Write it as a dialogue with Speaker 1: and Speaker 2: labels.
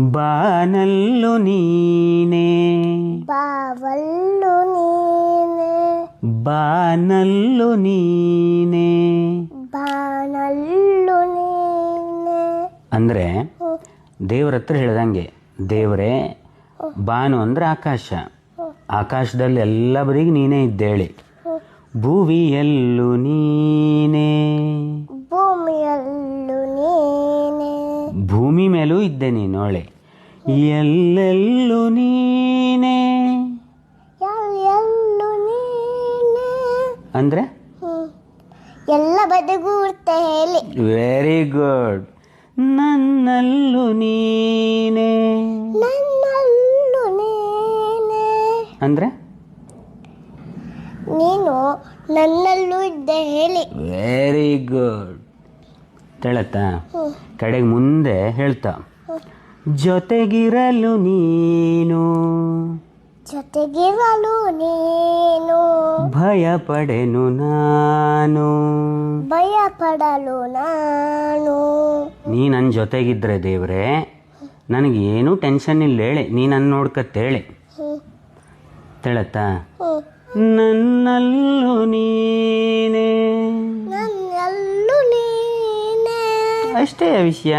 Speaker 1: ಬಾನಲ್ಲು ನೀನೇ.
Speaker 2: ಬಾವಲ್ಲು ನೀನೆ.
Speaker 1: ಬಾನಲ್ಲು ನೀನೇ.
Speaker 2: ಬಾನಲ್ಲು ನೀನೆ.
Speaker 1: ಅಂದರೆ. ದೇವ್ರ ಹತ್ರ ಹೇಳ್ದಂಗೆ ದೇವರೇ ಬಾನು ಅಂದ್ರೆ ಆಕಾಶ. ಆಕಾಶದಲ್ಲಿ ಎಲ್ಲ ಬರೀಗೆ ನೀನೇ ಇದ್ದೇಳಿ. ಭುವಿಯಲ್ಲು ನೀನೇ. ಭೂಮಿ ಮೇಲೂ ಇದ್ದೆ ನೀನೋಳೆ. ಎಲ್ಲೆಲ್ಲೂ ನೀನೇ.
Speaker 2: ಎಲ್ಲೆಲ್ಲು ನೀನೆ.
Speaker 1: ಅಂದರೆ.
Speaker 2: ಎಲ್ಲ ಬದಿಗೂರ್ತ ಹೇಳಿ.
Speaker 1: ವೆರಿ ಗುಡ್ ನನ್ನಲ್ಲೂ ನೀನೇ.
Speaker 2: ನನ್ನಲ್ಲೂ ನೀನೇ.
Speaker 1: ಅಂದ್ರೆ?
Speaker 2: ನೀನು ನನ್ನಲ್ಲೂ ಇದ್ದೆ ಹೇಳಿ.
Speaker 1: ವೆರಿ ಗುಡ್ ಹೇಳತ್ತಾ
Speaker 2: ಹ್ಮ್.
Speaker 1: ಕಡೆಗೆ ಮುಂದೆ ಹೇಳ್ತಾ ಜೊತೆಗಿರಲು ನೀನು.
Speaker 2: ಜೊತೆಗಿರಲು ನೀನು.
Speaker 1: ಭಯ ಪಡೆನು ನಾನು.
Speaker 2: ಭಯ ಪಡಲು ನಾನು.
Speaker 1: ನೀ ನನ್ನ ಜೊತೆಗಿದ್ರೆ ದೇವ್ರೆ ನನಗೇನು ಟೆನ್ಷನ್ ಇಲ್ಲ ಹೇಳಿ ನೀ ನನ್ನ ನೋಡ್ಕತ್ತೇಳಿ
Speaker 2: ಹ್ಮ್.
Speaker 1: ನನ್ನಲ್ಲೂ ನೀನೇ.
Speaker 2: ನನ್ನಲ್ಲೂ ನೀನೆ
Speaker 1: ಅಷ್ಟೇ ವಿಷಯ